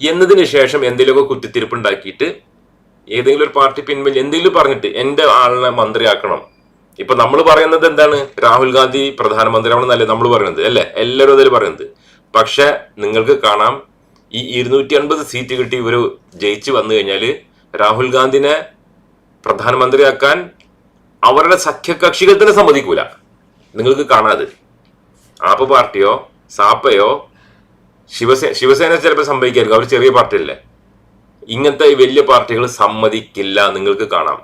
എന്നതിന് ശേഷം എന്തെങ്കിലുമൊക്കെ കുത്തിത്തിരിപ്പ് ഉണ്ടാക്കിയിട്ട് ഏതെങ്കിലും ഒരു പാർട്ടി പിൻവലി എന്തെങ്കിലും പറഞ്ഞിട്ട് എന്റെ ആളിനെ മന്ത്രിയാക്കണം. ഇപ്പൊ നമ്മൾ പറയുന്നത് എന്താണ്? രാഹുൽ ഗാന്ധി പ്രധാനമന്ത്രിയാവണമെന്നല്ലേ നമ്മൾ പറയുന്നത് അല്ലേ? എല്ലാവരും അതിൽ പറയുന്നത്. പക്ഷെ നിങ്ങൾക്ക് കാണാം ഈ ഇരുന്നൂറ്റി അൻപത് സീറ്റ് കിട്ടി ഇവർ ജയിച്ചു വന്നു കഴിഞ്ഞാൽ രാഹുൽ ഗാന്ധിനെ പ്രധാനമന്ത്രിയാക്കാൻ അവരുടെ സഖ്യകക്ഷികൾ തന്നെ സമ്മതിക്കൂല. നിങ്ങൾക്ക് കാണാതെ. ആപ്പ് പാർട്ടിയോ സാപ്പയോ ശിവസേന ശിവസേന ചിലപ്പോൾ സംഭവിക്കായിരിക്കും. അവർ ചെറിയ പാർട്ടി പാർട്ടിയല്ലേ. ഇങ്ങനത്തെ ഈ വലിയ പാർട്ടികൾ സമ്മതിക്കില്ല നിങ്ങൾക്ക് കാണാം.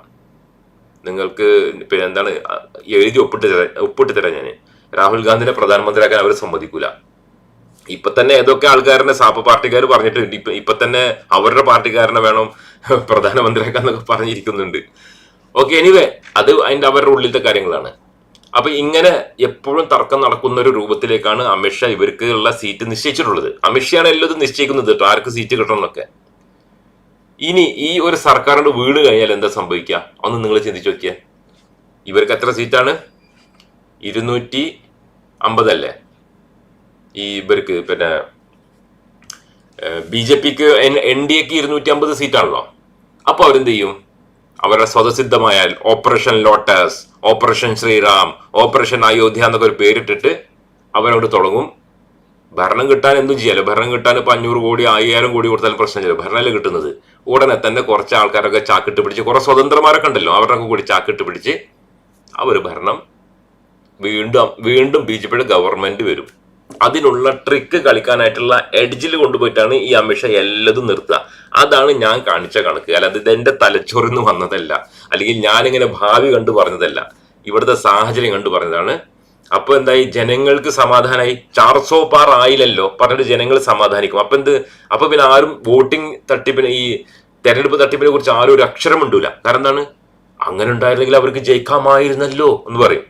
നിങ്ങൾക്ക് പിന്നെ എന്താണ് എഴുതി ഒപ്പിട്ട് തരാം ഒപ്പിട്ട് തരാം ഞാൻ രാഹുൽ ഗാന്ധിനെ പ്രധാനമന്ത്രിയാക്കാൻ അവർ സമ്മതിക്കൂല. ഇപ്പൊ തന്നെ ഏതൊക്കെ ആൾക്കാരനെ സാപ്പ് പാർട്ടിക്കാർ പറഞ്ഞിട്ടുണ്ട്. ഇപ്പൊ ഇപ്പൊ തന്നെ അവരുടെ പാർട്ടിക്കാരനെ വേണം പ്രധാനമന്ത്രിയാക്കാൻ എന്നൊക്കെ പറഞ്ഞിരിക്കുന്നുണ്ട്. ഓക്കെ എനിവേ അത് അതിന്റെ അവരുടെ ഉള്ളിലത്തെ കാര്യങ്ങളാണ്. അപ്പൊ ഇങ്ങനെ എപ്പോഴും തർക്കം നടക്കുന്ന ഒരു രൂപത്തിലേക്കാണ് അമിത്ഷാ ഇവർക്ക് ഉള്ള സീറ്റ് നിശ്ചയിച്ചിട്ടുള്ളത്. അമിത്ഷാണ് എല്ലാം നിശ്ചയിക്കുന്നത് കേട്ടോ ആർക്ക് സീറ്റ് കിട്ടണം എന്നൊക്കെ. ഇനി ഈ ഒരു സർക്കാരിന്റെ വീട് കഴിഞ്ഞാൽ എന്താ സംഭവിക്കുക? ഒന്ന് നിങ്ങൾ ചിന്തിച്ചു നോക്കിയേ. ഇവർക്ക് എത്ര സീറ്റാണ് ഇരുന്നൂറ്റി അമ്പതല്ലേ ഈ ഇവർക്ക് പിന്നെ ബി ജെ പിക്ക് എൻ ഡി എക്ക് ഇരുന്നൂറ്റി അമ്പത് സീറ്റാണല്ലോ അപ്പൊ അവരെന്ത് ചെയ്യും? അവരുടെ സ്വതസിദ്ധമായ operation lotus operation Shriram operation Ayodhya എന്നൊക്കെ ഒരു പേരിട്ടിട്ട് അവരോട് തുടങ്ങും. ഭരണം കിട്ടാൻ എന്തും ചെയ്യാലോ? ഭരണം കിട്ടാൻ ഇപ്പൊ അഞ്ഞൂറ് കോടി അയ്യായിരം കോടി കൊടുത്താലും പ്രശ്നമില്ല ഭരണമല്ലേ കിട്ടുന്നത്? ഉടനെ തന്നെ കുറച്ച് ആൾക്കാരൊക്കെ ചാക്കിട്ട് പിടിച്ച് കുറെ സ്വതന്ത്രമാരൊക്കെ ഉണ്ടല്ലോ അവരൊക്കെ കൂടി ചാക്കിട്ട് പിടിച്ച് അവർ ഭരണം വീണ്ടും വീണ്ടും ബി ജെ പിയുടെ ഗവൺമെന്റ് വരും. അതിനുള്ള ട്രിക്ക് കളിക്കാനായിട്ടുള്ള എഡ്ജിൽ കൊണ്ടുപോയിട്ടാണ് ഈ അമിഷ എല്ലതും നിർത്തുക. അതാണ് ഞാൻ കാണിച്ച കണക്ക്. അല്ലാതെ ഇത് എന്റെ തലച്ചോറിന്ന് വന്നതല്ല. അല്ലെങ്കിൽ ഞാനിങ്ങനെ ഭാവി കണ്ടു പറഞ്ഞതല്ല. ഇവിടുത്തെ സാഹചര്യം കണ്ടു പറഞ്ഞതാണ്. അപ്പൊ എന്തായി? ജനങ്ങൾക്ക് സമാധാനമായി ചാർസോ പാർ ആയില്ലല്ലോ. പറഞ്ഞിട്ട് ജനങ്ങൾ സമാധാനിക്കും. അപ്പൊ എന്ത്? അപ്പൊ പിന്നെ ആരും വോട്ടിംഗ് തട്ടിപ്പിന് ഈ തെരഞ്ഞെടുപ്പ് തട്ടിപ്പിനെ കുറിച്ച് ആരും ഒരു അക്ഷരം ഉണ്ടൂല കാരണം എന്താണ്? അങ്ങനെ ഉണ്ടായിരുന്നെങ്കിൽ അവർക്ക് ജയിക്കാമായിരുന്നല്ലോ എന്ന് പറയും.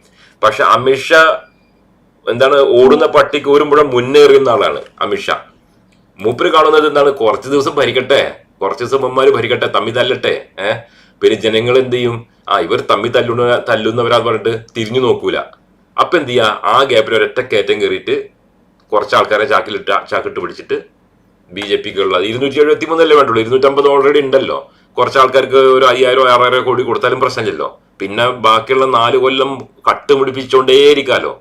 പക്ഷെ അമിത്ഷാ എന്താണ് ഓടുന്ന പട്ടിക്ക് ഒരു മുഴം മുന്നേറിയുന്ന ആളാണ് അമിത്ഷാ മൂപ്പര് കാണുന്നത് എന്താണ്? കുറച്ച് ദിവസം ഭരിക്കട്ടെ. കുറച്ച് ദിവസം മുമ്പാര് ഭരിക്കട്ടെ തമ്മി തല്ലട്ടെ. ഏഹ് പിന്നെ ജനങ്ങൾ എന്ത് ചെയ്യും? ആ ഇവർ തമ്മി തല്ലുന്ന തല്ലുന്നവരാ പറഞ്ഞിട്ട് തിരിഞ്ഞു നോക്കൂല. അപ്പൊ എന്ത് ചെയ്യാ? ആ ഗ്യാപ്പിൽ ഒരൊറ്റ കയറ്റം കയറിയിട്ട് കുറച്ച് ആൾക്കാരെ ചാക്കിലിട്ട് ചാക്കിട്ട് പിടിച്ചിട്ട് ബി ജെ പിക്ക് ഉള്ളത് ഇരുന്നൂറ്റി എഴുപത്തി മൂന്നല്ലേ വേണ്ടുള്ളൂ. ഇരുന്നൂറ്റമ്പത് ഓൾറെഡി ഉണ്ടല്ലോ. കുറച്ച് ആൾക്കാർക്ക് ഒരു അയ്യായിരം ആറായിരം കോടി കൊടുത്താലും പ്രശ്നമില്ലല്ലോ. പിന്നെ ബാക്കിയുള്ള നാല് കൊല്ലം കട്ടുപിടിപ്പിച്ചുകൊണ്ടേയിരിക്കാലോ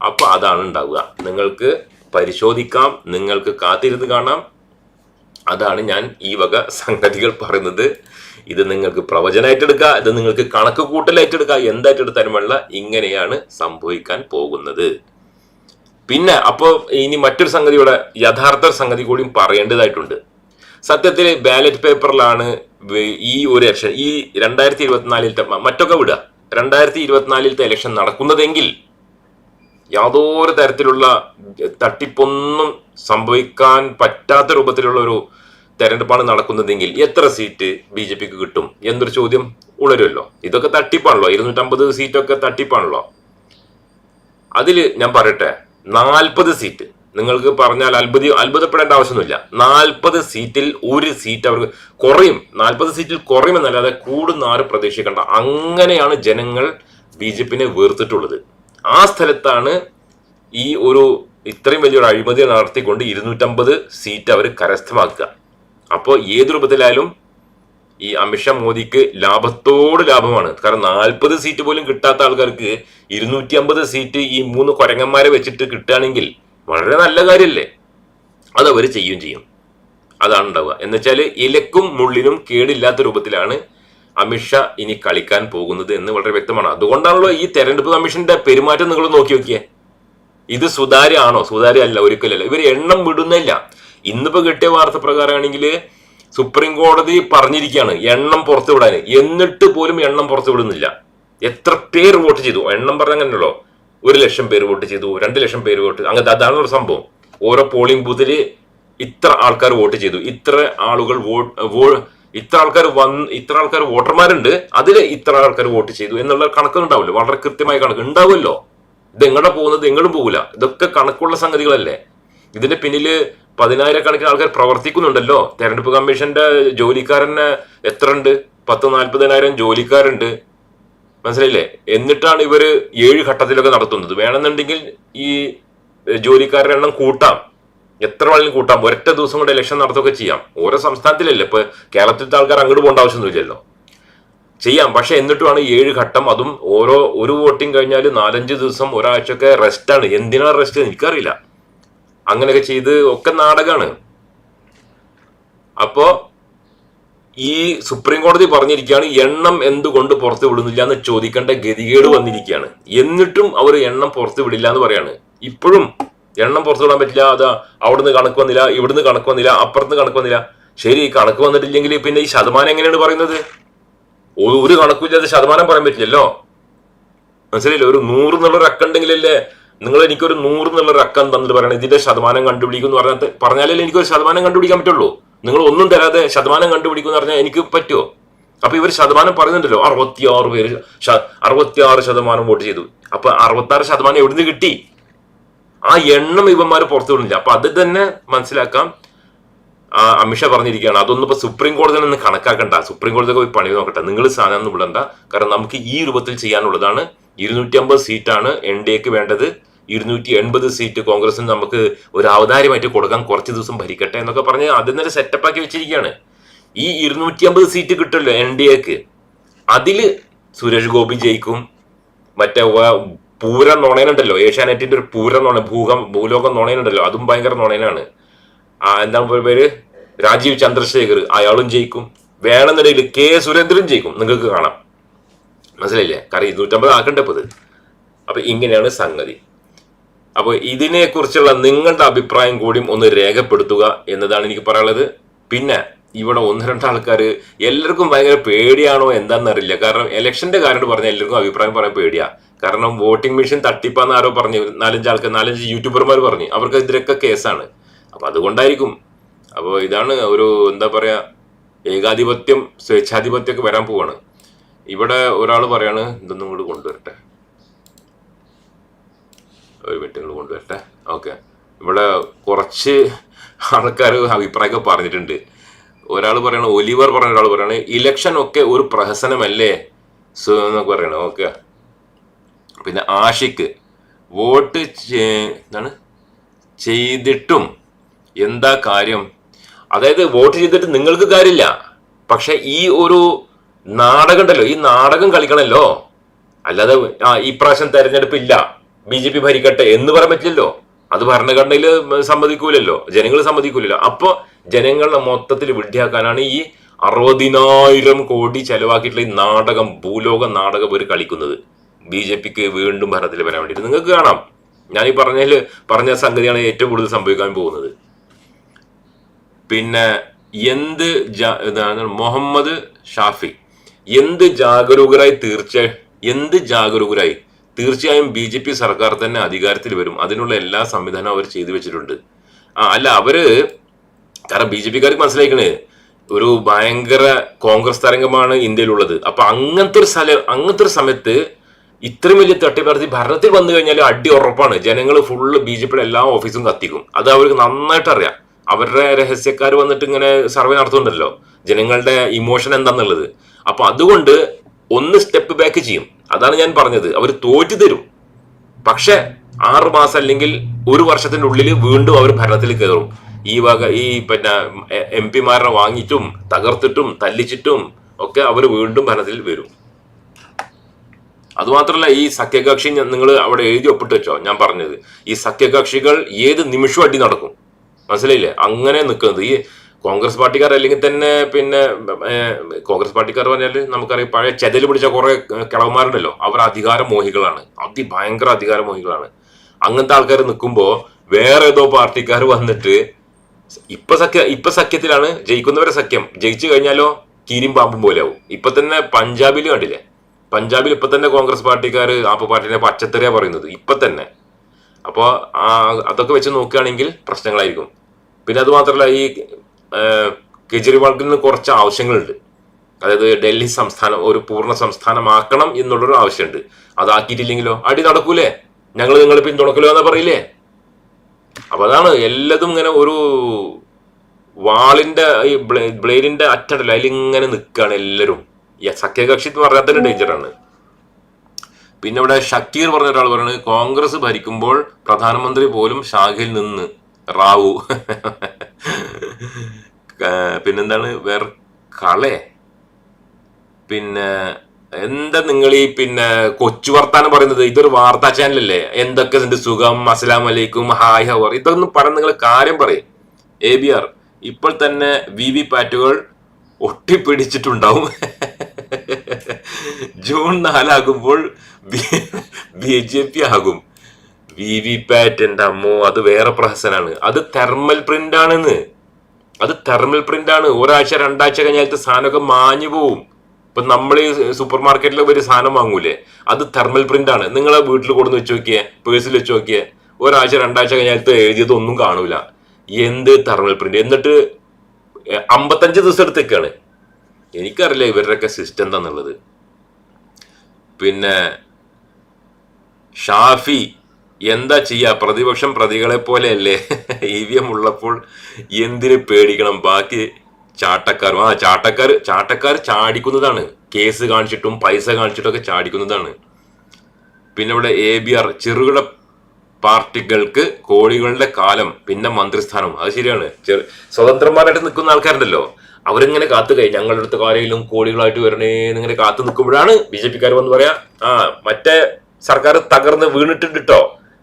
അപ്പൊ അതാണ് ഉണ്ടാവുക. നിങ്ങൾക്ക് പരിശോധിക്കാം നിങ്ങൾക്ക് കാത്തിരുന്ന് കാണാം. അതാണ് ഞാൻ ഈ വക സംഗതികൾ പറയുന്നത്. ഇത് നിങ്ങൾക്ക് പ്രവചനമായിട്ടെടുക്കുക ഇത് നിങ്ങൾക്ക് കണക്ക് കൂട്ടലായിട്ടെടുക്കുക എടുക്കുക എന്തായിട്ട് എടുത്താലും വേണ്ട ഇങ്ങനെയാണ് സംഭവിക്കാൻ പോകുന്നത്. പിന്നെ അപ്പോൾ ഇനി മറ്റൊരു സംഗതിയുടെ യഥാർത്ഥ സംഗതി കൂടിയും പറയേണ്ടതായിട്ടുണ്ട്. സത്യത്തിൽ ബാലറ്റ് പേപ്പറിലാണ് ഈ ഒരു ഇലക്ഷൻ ഈ രണ്ടായിരത്തി ഇരുപത്തിനാലിലത്തെ മറ്റൊക്കെ വിടുക. രണ്ടായിരത്തി ഇരുപത്തിനാലിലത്തെ ഇലക്ഷൻ നടക്കുന്നതെങ്കിൽ യാതൊരു തരത്തിലുള്ള തട്ടിപ്പൊന്നും സംഭവിക്കാൻ പറ്റാത്ത രൂപത്തിലുള്ള ഒരു തെരഞ്ഞെടുപ്പാണ് നടക്കുന്നതെങ്കിൽ എത്ര സീറ്റ് ബി ജെ പിക്ക് കിട്ടും എന്നൊരു ചോദ്യം ഉണരുമല്ലോ. ഇതൊക്കെ തട്ടിപ്പാണല്ലോ. ഇരുന്നൂറ്റമ്പത് സീറ്റൊക്കെ തട്ടിപ്പാണല്ലോ. അതിൽ ഞാൻ പറയട്ടെ നാൽപ്പത് സീറ്റ്. നിങ്ങൾക്ക് പറഞ്ഞാൽ അത്ഭുത അത്ഭുതപ്പെടേണ്ട ആവശ്യമൊന്നുമില്ല. നാൽപ്പത് സീറ്റിൽ ഒരു സീറ്റ് അവർക്ക് കുറയും. നാൽപ്പത് സീറ്റിൽ കുറയുമെന്നല്ലാതെ കൂടുന്ന ആരും പ്രതീക്ഷിക്കേണ്ട. അങ്ങനെയാണ് ജനങ്ങൾ ബി ജെ പിനെ വേർത്തിട്ടുള്ളത്. ആ സ്ഥലത്താണ് ഈ ഒരു ഇത്രയും വലിയൊരു അഴിമതി നടത്തിക്കൊണ്ട് ഇരുന്നൂറ്റമ്പത് സീറ്റ് അവർ കരസ്ഥമാക്കുക. അപ്പോൾ ഏത് രൂപത്തിലായാലും ഈ അമിത്ഷാ മോദിക്ക് ലാഭത്തോട് ലാഭമാണ്. കാരണം നാൽപ്പത് സീറ്റ് പോലും കിട്ടാത്ത ആൾക്കാർക്ക് ഇരുന്നൂറ്റി അമ്പത് സീറ്റ് ഈ മൂന്ന് കൊരങ്ങന്മാരെ വെച്ചിട്ട് കിട്ടുകയാണെങ്കിൽ വളരെ നല്ല കാര്യമല്ലേ? അതവർ ചെയ്യും ചെയ്യും. അതാണ് ഉണ്ടാവുക. എന്നുവെച്ചാൽ ഇലക്കും മുള്ളിനും കേടില്ലാത്ത രൂപത്തിലാണ് അമിത്ഷാ ഇനി കളിക്കാൻ പോകുന്നത് എന്ന് വളരെ വ്യക്തമാണ്. അതുകൊണ്ടാണല്ലോ ഈ തെരഞ്ഞെടുപ്പ് കമ്മീഷന്റെ പെരുമാറ്റം നിങ്ങൾ നോക്കി നോക്കിയേ. ഇത് സുതാര്യമാണോ സുതാര്യ അല്ല ഒരിക്കലല്ല. ഇവർ എണ്ണം വിടുന്നില്ല. ഇന്നിപ്പോ കിട്ടിയ വാർത്ത പ്രകാരമാണെങ്കിൽ സുപ്രീം കോടതി പറഞ്ഞിരിക്കുകയാണ് എണ്ണം പുറത്തു വിടാൻ. എന്നിട്ട് പോലും എണ്ണം പുറത്തു വിടുന്നില്ല. എത്ര പേര് വോട്ട് ചെയ്തു? എണ്ണം പറഞ്ഞല്ലോ ഒരു ലക്ഷം പേര് വോട്ട് ചെയ്തു രണ്ട് ലക്ഷം പേര് വോട്ട്. അങ്ങനെ അതാണ് ഒരു സംഭവം. ഓരോ പോളിംഗ് ബൂത്തിൽ ഇത്ര ആൾക്കാർ വോട്ട് ചെയ്തു. ഇത്ര ആളുകൾ വോട്ട് ഇത്ര ആൾക്കാർ വന്ന് ഇത്ര ആൾക്കാർ വോട്ടർമാരുണ്ട് അതിൽ ഇത്ര ആൾക്കാർ വോട്ട് ചെയ്തു എന്നുള്ള കണക്ക് ഉണ്ടാവില്ല വളരെ കൃത്യമായ കണക്ക് ഉണ്ടാവുമല്ലോ. ഇത് എങ്ങടെ പോകുന്നത്? എങ്ങോട്ടും പോകില്ല ഇതൊക്കെ കണക്കുള്ള സംഗതികളല്ലേ. ഇതിന്റെ പിന്നിൽ പതിനായിരക്കണക്കിന് ആൾക്കാർ പ്രവർത്തിക്കുന്നുണ്ടല്ലോ. തെരഞ്ഞെടുപ്പ് കമ്മീഷന്റെ ജോലിക്കാരന് എത്ര ഉണ്ട് പത്ത് നാൽപ്പതിനായിരം ജോലിക്കാരുണ്ട്. മനസ്സിലായില്ലേ? എന്നിട്ടാണ് ഇവർ ഏഴ് ഘട്ടത്തിലൊക്കെ നടത്തുന്നത്. വേണമെന്നുണ്ടെങ്കിൽ ഈ ജോലിക്കാരുടെ എണ്ണം കൂട്ടാം. എത്ര വേണമെങ്കിലും കൂട്ടാം. ഒരൊറ്റ ദിവസം കൊണ്ട് ഇലക്ഷൻ നടത്തുകയൊക്കെ ചെയ്യാം. ഓരോ സംസ്ഥാനത്തിലല്ലേ? ഇപ്പൊ കേരളത്തിലത്തെ ആൾക്കാർ അങ്ങോട്ട് പോകേണ്ട ആവശ്യമൊന്നുമില്ലല്ലോ ചെയ്യാം. പക്ഷെ എന്നിട്ടുമാണ് ഏഴ് ഘട്ടം അതും ഓരോ ഒരു വോട്ടിംഗ് കഴിഞ്ഞാൽ നാലഞ്ച് ദിവസം ഒരാഴ്ചയൊക്കെ റെസ്റ്റാണ് എന്തിനാണ് റെസ്റ്റ് എനിക്കറിയില്ല. അങ്ങനെയൊക്കെ ചെയ്ത് ഒക്കെ നാടകമാണ് അപ്പോ ഈ സുപ്രീം കോടതി പറഞ്ഞിരിക്കുകയാണ് എണ്ണം എന്തുകൊണ്ട് പുറത്തു വിടുന്നില്ല എന്ന് ചോദിക്കേണ്ട ഗതികേട് വന്നിരിക്കുകയാണ്. എന്നിട്ടും അവർ എണ്ണം പുറത്തു വിടില്ല എന്ന് പറയാണ്. ഇപ്പോഴും എണ്ണം പുറത്തു വിടാൻ പറ്റില്ല അത് അവിടുന്ന് കണക്ക് വന്നില്ല ഇവിടുന്ന് കണക്ക് വന്നില്ല അപ്പുറത്ത് കണക്ക് വന്നില്ല. ശരി കണക്ക് വന്നിട്ടില്ലെങ്കിൽ പിന്നെ ഈ ശതമാനം എങ്ങനെയാണ് പറയുന്നത്? ഒരു കണക്കുമില്ലാതെ ശതമാനം പറയാൻ പറ്റില്ലല്ലോ. മനസ്സിലായില്ലേ? ഒരു നൂറ് എന്നുള്ള ഒരു അക്കണ്ടെങ്കിലല്ലേ നിങ്ങൾ എനിക്കൊരു നൂറ് എന്നുള്ള അക്കം തന്നിട്ട് പറയണം ഇതിന്റെ ശതമാനം കണ്ടുപിടിക്കും എന്ന് പറഞ്ഞാൽ പറഞ്ഞാലല്ലേ എനിക്കൊരു ശതമാനം കണ്ടുപിടിക്കാൻ പറ്റുള്ളൂ? നിങ്ങൾ ഒന്നും തരാതെ ശതമാനം കണ്ടുപിടിക്കും എന്ന് പറഞ്ഞാൽ എനിക്ക് പറ്റുമോ? അപ്പൊ ഇവർ ശതമാനം പറയുന്നുണ്ടല്ലോ അറുപത്തിയാറ് പേര് അറുപത്തിയാറ് ശതമാനം വോട്ട് ചെയ്തു. അപ്പൊ അറുപത്തി ആറ് ശതമാനം എവിടുന്ന് കിട്ടി? ആ എണ്ണം ഇവന്മാർ പുറത്തു വിടുന്നില്ല. അപ്പൊ അത് തന്നെ മനസ്സിലാക്കാം. ആ അമിഷ പറഞ്ഞിരിക്കുകയാണ്. അതൊന്നും ഇപ്പൊ സുപ്രീം കോടതി നിന്ന് കണക്കാക്കണ്ട. സുപ്രീം കോടതി പോയി പണി നോക്കട്ടെ. നിങ്ങൾ സാധനം ഒന്നും വിടണ്ട. കാരണം നമുക്ക് ഈ രൂപത്തിൽ ചെയ്യാനുള്ളതാണ്. ഇരുന്നൂറ്റി അമ്പത് സീറ്റാണ് എൻ ഡി എക്ക് വേണ്ടത്. ഇരുന്നൂറ്റി എൺപത് സീറ്റ് കോൺഗ്രസിന് നമുക്ക് ഒരു അവതാരമായിട്ട് കൊടുക്കാൻ കുറച്ച് ദിവസം ഭരിക്കട്ടെ എന്നൊക്കെ പറഞ്ഞ് അതിൽ നിന്നൊരു സെറ്റപ്പ് ആക്കി വെച്ചിരിക്കുകയാണ്. ഈ ഇരുന്നൂറ്റി അമ്പത് സീറ്റ് കിട്ടുമല്ലോ എൻ ഡി എക്ക്. അതിൽ സുരേഷ് ഗോപി ജയിക്കും. മറ്റേ പൂര നുണയനുണ്ടല്ലോ ഏഷ്യാനെറ്റിന്റെ ഒരു പൂര നുണ ഭൂകം ഭൂലോകം നുണയനുണ്ടല്ലോ അതും ഭയങ്കര നുണയനാണ് ആ എന്താണ് പേര് പേര്? രാജീവ് ചന്ദ്രശേഖർ. അയാളും ജയിക്കും. വേണമെന്നുണ്ടെങ്കിൽ കെ സുരേന്ദ്രൻ ജയിക്കും. നിങ്ങൾക്ക് കാണാം. മനസ്സിലായില്ലേ? കാരണം ഇരുന്നൂറ്റമ്പത് ആക്കണ്ടേ ഇപ്പോൾ ഇത്. അപ്പൊ ഇങ്ങനെയാണ് സംഗതി. അപ്പോൾ ഇതിനെക്കുറിച്ചുള്ള നിങ്ങളുടെ അഭിപ്രായം കൂടിയും ഒന്ന് രേഖപ്പെടുത്തുക എന്നതാണ് എനിക്ക് പറയാനുള്ളത്. പിന്നെ ഇവിടെ ഒന്ന് രണ്ട് ആൾക്കാർ എല്ലാവർക്കും ഭയങ്കര പേടിയാണോ എന്താണെന്ന് അറിയില്ല. കാരണം ഇലക്ഷന്റെ കാര്യം പറഞ്ഞാൽ എല്ലാവർക്കും അഭിപ്രായം പറയാൻ പേടിയാ. കാരണം വോട്ടിംഗ് മെഷീൻ തട്ടിപ്പാന്ന് ആരോ പറഞ്ഞു. നാലഞ്ച് ആൾക്കാർ നാലഞ്ച് യൂട്യൂബർമാർ പറഞ്ഞു. അവർക്ക് ഇതിലൊക്കെ കേസാണ്. അപ്പോൾ അതുകൊണ്ടായിരിക്കും. അപ്പോൾ ഇതാണ് ഒരു എന്താ പറയാ ഏകാധിപത്യം സ്വേച്ഛാധിപത്യം ഒക്കെ വരാൻ പോവാണ്. ഇവിടെ ഒരാൾ പറയാണ് ഇതൊന്നും കൂടി കൊണ്ടുവരട്ടെ. ഒരു മിനിറ്റ് ഇങ്ങോട്ട് കൊണ്ടുവരട്ടെ. ഓക്കെ. ഇവിടെ കുറച്ച് ആൾക്കാർ അഭിപ്രായമൊക്കെ പറഞ്ഞിട്ടുണ്ട്. ഒരാൾ പറയണ ഒലിവർ പറഞ്ഞ ഒരാൾ പറയണ ഇലക്ഷൻ ഒക്കെ ഒരു പ്രഹസനമല്ലേ? സോ എന്നൊക്കെ പറയണ ഓക്കെ. പിന്നെ ആഷിക്ക് വോട്ട് എന്താണ്? ചെയ്തിട്ടും എന്താ കാര്യം? അതായത് വോട്ട് ചെയ്തിട്ട് നിങ്ങൾക്ക് കാര്യമില്ല. പക്ഷെ ഈ ഒരു നാടകം ഉണ്ടല്ലോ ഈ നാടകം കളിക്കണല്ലോ. അല്ലാതെ ആ ഈ പ്രാവശ്യം തെരഞ്ഞെടുപ്പ് ഇല്ല. ബി ജെ പി ഭരിക്കട്ടെ എന്ന് പറയാൻ പറ്റില്ലല്ലോ. അത് ഭരണഘടനയിൽ സമ്മതിക്കൂലല്ലോ. ജനങ്ങൾ സമ്മതിക്കൂലല്ലോ. അപ്പൊ ജനങ്ങളെ മൊത്തത്തിൽ വിഡ്ഢിയാക്കാനാണ് ഈ അറുപതിനായിരം കോടി ചെലവാക്കിയിട്ടുള്ള ഈ നാടകം ഭൂലോക നാടകം ഒരു കളിക്കുന്നത്. ബി ജെ പിക്ക് വീണ്ടും ഭരണത്തിൽ വരാൻ വേണ്ടിയിട്ട്. നിങ്ങൾക്ക് കാണാം. ഞാൻ ഈ പറഞ്ഞതിൽ പറഞ്ഞ സംഗതിയാണ് ഏറ്റവും കൂടുതൽ സംഭവിക്കാൻ പോകുന്നത്. പിന്നെ എന്ത് മുഹമ്മദ് ഷാഫി. എന്ത് ജാഗരൂകരായി തീർച്ച എന്ത് ജാഗരൂകരായി? തീർച്ചയായും ബി ജെ പി സർക്കാർ തന്നെ അധികാരത്തിൽ വരും. അതിനുള്ള എല്ലാ സംവിധാനവും അവർ ചെയ്തു വെച്ചിട്ടുണ്ട്. ആ അല്ല അവർ കാരണം ബി ജെ പിക്കാർക്ക് മനസ്സിലാക്കണേ ഒരു ഭയങ്കര കോൺഗ്രസ് തരംഗമാണ് ഇന്ത്യയിലുള്ളത്. അപ്പൊ അങ്ങനത്തെ ഒരു സ്ഥലം അങ്ങനത്തെ ഒരു സമയത്ത് ഇത്രയും വലിയ തട്ടിപ്പറത്തി ഭരണത്തിൽ വന്നു കഴിഞ്ഞാൽ അടി ഉറപ്പാണ്. ജനങ്ങൾ ഫുള്ള് ബി ജെ പിയുടെ എല്ലാ ഓഫീസും കത്തിക്കും. അത് അവർക്ക് നന്നായിട്ട് അറിയാം. അവരുടെ രഹസ്യക്കാർ വന്നിട്ട് ഇങ്ങനെ സർവേ നടത്തുന്നുണ്ടല്ലോ. ജനങ്ങളുടെ ഇമോഷൻ എന്താന്നുള്ളത്. അപ്പൊ അതുകൊണ്ട് ഒന്ന് സ്റ്റെപ്പ് ബാക്ക് ചെയ്യും. അതാണ് ഞാൻ പറഞ്ഞത്. അവർ തോറ്റു തരും. പക്ഷെ ആറ് മാസം അല്ലെങ്കിൽ ഒരു വർഷത്തിന്റെ ഉള്ളിൽ വീണ്ടും അവർ ഭരണത്തിൽ കയറും. ഈ വക ഈ പിന്നെ എം പിമാരെ വാങ്ങിയിട്ടും തകർത്തിട്ടും തല്ലിച്ചിട്ടും ഒക്കെ അവർ വീണ്ടും ഭരണത്തിൽ വരും. അതുമാത്രമല്ല ഈ സഖ്യകക്ഷി നിങ്ങൾ അവിടെ എഴുതി ഒപ്പിട്ട് വെച്ചോ ഞാൻ പറഞ്ഞത്. ഈ സഖ്യകക്ഷികൾ ഏത് നിമിഷവും അടി നടക്കും. മനസ്സിലായില്ലേ? അങ്ങനെ നിൽക്കുന്നത് ഈ കോൺഗ്രസ് പാർട്ടിക്കാർ അല്ലെങ്കിൽ തന്നെ പിന്നെ കോൺഗ്രസ് പാർട്ടിക്കാർ പറഞ്ഞാൽ നമുക്കറിയാം പഴയ ചെതൽ പിടിച്ച കുറെ കിളവന്മാരുണ്ടല്ലോ അവർ അധികാരമോഹികളാണ് അതിഭയങ്കര അധികാരമോഹികളാണ് അങ്ങനത്തെ ആൾക്കാർ നിൽക്കുമ്പോൾ വേറെ ഏതോ പാർട്ടിക്കാർ വന്നിട്ട് ഇപ്പൊ സഖ്യ ഇപ്പൊ സഖ്യത്തിലാണ് ജയിക്കുന്നവരെ സഖ്യം. ജയിച്ചു കഴിഞ്ഞാലോ കീരിയും പാമ്പും പോലെ ആവും. ഇപ്പൊ തന്നെ പഞ്ചാബിൽ കണ്ടില്ലേ? പഞ്ചാബിൽ ഇപ്പൊ തന്നെ കോൺഗ്രസ് പാർട്ടിക്കാർ ആപ്പ് പാർട്ടിനെ പച്ചത്തറിയാ പറയുന്നത്. ഇപ്പൊ തന്നെ. അപ്പോൾ അതൊക്കെ വെച്ച് നോക്കുകയാണെങ്കിൽ പ്രശ്നങ്ങളായിരിക്കും. പിന്നെ അത് മാത്രമല്ല ഈ കെജ്രിവാളിൽ നിന്ന് കുറച്ച് ആവശ്യങ്ങളുണ്ട്. അതായത് ഡൽഹി സംസ്ഥാനം ഒരു പൂർണ സംസ്ഥാനമാക്കണം എന്നുള്ളൊരു ആവശ്യമുണ്ട്. അതാക്കിയിട്ടില്ലെങ്കിലോ? അടി നടക്കൂലേ? ഞങ്ങൾ നിങ്ങൾ പിന്തുണക്കലോ എന്ന് പറയില്ലേ? അപ്പൊ അതാണ് എല്ലതും ഇങ്ങനെ ഒരു വാളിന്റെ ഈ ബ്ലേ- ബ്ലേഡിന്റെ അറ്റണ്ടല്ലോ അതിലിങ്ങനെ നിൽക്കുകയാണ് എല്ലാവരും സഖ്യകക്ഷി എന്ന് പറഞ്ഞാൽ തന്നെ ഡേഞ്ചറാണ് പിന്നെ ഇവിടെ ഷക്കീർ പറഞ്ഞ ഒരാൾ പറയുന്നത് കോൺഗ്രസ് ഭരിക്കുമ്പോൾ പ്രധാനമന്ത്രി പോലും ഷാഖിൽ നിന്ന്. റാവു. പിന്നെന്താണ്? വേറെ കളെ. പിന്നെ എന്താ നിങ്ങൾ ഈ പിന്നെ കൊച്ചു വർത്താനം പറയുന്നത്? ഇതൊരു വാർത്താ ചാനലല്ലേ എന്തൊക്കെ ഉണ്ട് സുഖം അസ്സലാം വലൈക്കും ഹായ് ഹവർ ഇതൊന്നും പറഞ്ഞ് നിങ്ങൾ കാര്യം പറയും. എ ബി ആർ ഇപ്പോൾ തന്നെ വി വി പാറ്റുകൾ ഒട്ടിപ്പിടിച്ചിട്ടുണ്ടാവും. ജൂൺ നാലാകുമ്പോൾ ബി ജെ പി ആകും. വി വി പാറ്റ് എന്റെ അമ്മോ അത് വേറെ പ്രഹസനാണ്. അത് തെർമൽ പ്രിന്റ് ആണെന്ന്. അത് തെർമൽ പ്രിന്റ് ആണ്. ഒരാഴ്ച രണ്ടാഴ്ച കഴിഞ്ഞാലത്തെ സാധനമൊക്കെ മാഞ്ഞു പോവും. ഇപ്പൊ നമ്മൾ സൂപ്പർ മാർക്കറ്റിൽ ഒരു സാധനം വാങ്ങൂലേ? അത് തെർമൽ പ്രിന്റ് ആണ്. നിങ്ങളെ വീട്ടിൽ കൊടുന്ന് വെച്ച് നോക്കിയേ? പേഴ്സിൽ വെച്ച് നോക്കിയേ? ഒരാഴ്ച രണ്ടാഴ്ച കഴിഞ്ഞാൽ എഴുതിയത് ഒന്നും കാണൂല. എന്ത് തെർമൽ പ്രിന്റ് എന്നിട്ട് അമ്പത്തഞ്ച് ദിവസം എടുത്തേക്കാണ്. എനിക്കറിയില്ല ഇവരുടെയൊക്കെ സിസ്റ്റം എന്താന്നുള്ളത്. പിന്നെ ഷാഫി എന്താ ചെയ്യാ? പ്രതിപക്ഷം പ്രതികളെ പോലെയല്ലേ ഇ വി എം ഉള്ളപ്പോൾ എന്തിന് പേടിക്കണം? ബാക്കി ചാട്ടക്കാരും ആ ചാട്ടക്കാർ ചാട്ടക്കാർ ചാടിക്കുന്നതാണ്. കേസ് കാണിച്ചിട്ടും പൈസ കാണിച്ചിട്ടും ഒക്കെ ചാടിക്കുന്നതാണ്. പിന്നെ ഇവിടെ എ ബി ആർ ചെറുകിട പാർട്ടികൾക്ക് കോടികളുടെ കാലം പിന്നെ മന്ത്രിസ്ഥാനം. അത് ശരിയാണ്. ചെറു സ്വതന്ത്രന്മാരായിട്ട് നിൽക്കുന്ന ആൾക്കാരുണ്ടല്ലോ. അവരിങ്ങനെ കാത്തു കഴിഞ്ഞു ഞങ്ങളുടെ അടുത്ത് കാലയിലും കോടികളായിട്ട് വരണേ എന്നിങ്ങനെ കാത്തു നിൽക്കുമ്പോഴാണ് ബി ജെ പിക്കാർ വന്ന് പറയാ ആ മറ്റേ സർക്കാർ തകർന്ന് വീണിട്ടുണ്ട് കേട്ടോ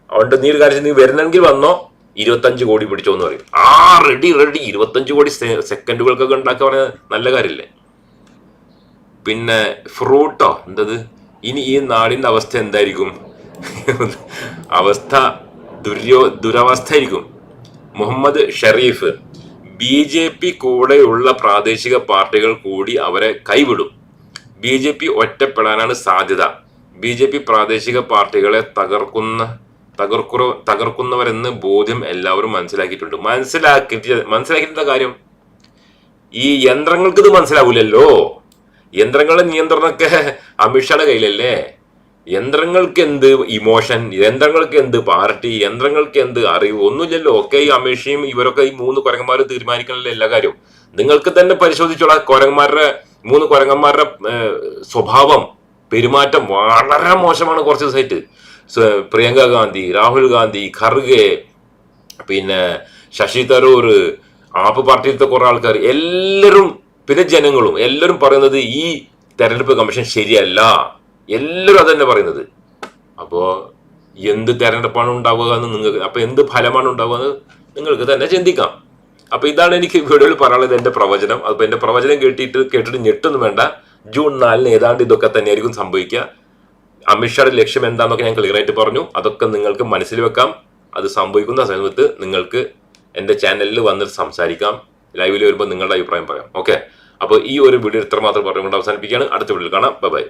അതുകൊണ്ട് നീ ഒരു കാര്യം നീ വരുന്നെങ്കിൽ വന്നോ. ഇരുപത്തഞ്ച് കോടി പിടിച്ചോ എന്ന് പറയും. ആ റെഡി റെഡി ഇരുപത്തഞ്ച് കോടി സെക്കൻഡുകൾക്കൊക്കെ ഉണ്ടാക്കി പറഞ്ഞ നല്ല കാര്യമില്ലേ പിന്നെ ഫ്രൂട്ടോ? എന്തത്? ഇനി ഈ നാടിന്റെ അവസ്ഥ എന്തായിരിക്കും? അവസ്ഥ ദുര്യോ ദുരവസ്ഥയായിരിക്കും Muhammad Shereef B J P കൂടെയുള്ള പ്രാദേശിക പാർട്ടികൾ കൂടി അവരെ കൈവിടും. ബി ജെ പി ഒറ്റപ്പെടാനാണ് സാധ്യത. ബി ജെ പി പ്രാദേശിക പാർട്ടികളെ തകർക്കുന്ന തകർക്കുറ തകർക്കുന്നവരെന്ന് ബോധ്യം എല്ലാവരും മനസ്സിലാക്കിയിട്ടുണ്ട്. മനസ്സിലാക്കിയിട്ട് മനസ്സിലാക്കിയിട്ടുള്ള കാര്യം? ഈ യന്ത്രങ്ങൾക്ക് ഇത് മനസ്സിലാവൂലല്ലോ. യന്ത്രങ്ങളുടെ നിയന്ത്രണമൊക്കെ അമിത്ഷായുടെ കയ്യിലല്ലേ. യന്ത്രങ്ങൾക്ക് എന്ത് ഇമോഷൻ യന്ത്രങ്ങൾക്ക് എന്ത് പാർട്ടി യന്ത്രങ്ങൾക്ക് എന്ത് അറിവ്? ഒന്നുമില്ലല്ലോ. ഒക്കെ ഈ അമേഷയും ഇവരൊക്കെ ഈ മൂന്ന് കുരങ്ങന്മാർ തീരുമാനിക്കണല്ലോ എല്ലാ കാര്യവും. നിങ്ങൾക്ക് തന്നെ പരിശോധിച്ചോളാം. കുരങ്ങന്മാരുടെ മൂന്ന് കുരങ്ങന്മാരുടെ സ്വഭാവം പെരുമാറ്റം വളരെ മോശമാണ് കുറച്ച് ദിവസമായിട്ട് പ്രിയങ്ക ഗാന്ധി രാഹുൽ ഗാന്ധി ഖർഗെ പിന്നെ ശശി തരൂർ ആപ്പ് പാർട്ടിയിലത്തെ കുറേ ആൾക്കാർ എല്ലാവരും പിന്നെ ജനങ്ങളും എല്ലാവരും പറയുന്നത് ഈ തെരഞ്ഞെടുപ്പ് കമ്മീഷൻ ശരിയല്ല. എല്ലാവരും അതന്നെ പറയുന്നത്. അപ്പോൾ എന്ത് തെരഞ്ഞെടുപ്പാണ് ഉണ്ടാവുക എന്ന് നിങ്ങൾക്ക് അപ്പോൾ എന്ത് ഫലമാണ് ഉണ്ടാവുക എന്ന് നിങ്ങൾക്ക് തന്നെ ചിന്തിക്കാം. അപ്പോൾ ഇതാണ് എനിക്ക് വീഡിയോയിൽ പറയാനുള്ളത്. എന്റെ പ്രവചനം. അപ്പോൾ എന്റെ പ്രവചനം കേട്ടിട്ട് കേട്ടിട്ട് ഞെട്ടൊന്നും വേണ്ട. ജൂൺ നാലിന് ഏതാണ്ട് ഇതൊക്കെ തന്നെയായിരിക്കും സംഭവിക്കുക. അമിത്ഷായുടെ ലക്ഷ്യം എന്താണെന്നൊക്കെ ഞാൻ ക്ലിയർ ആയിട്ട് പറഞ്ഞു. അതൊക്കെ നിങ്ങൾക്ക് മനസ്സിൽ വെക്കാം. അത് സംഭവിക്കുന്ന സമയത്ത് നിങ്ങൾക്ക് എന്റെ ചാനലിൽ വന്നിട്ട് സംസാരിക്കാം. ലൈവിൽ വരുമ്പോൾ നിങ്ങളുടെ അഭിപ്രായം പറയാം. ഓക്കെ? അപ്പോൾ ഈ ഒരു വീഡിയോ ഇത്ര മാത്രം പറഞ്ഞുകൊണ്ട് അവസാനിപ്പിക്കുകയാണ്. അടുത്ത വീഡിയോയിൽ കാണാം. ബൈ.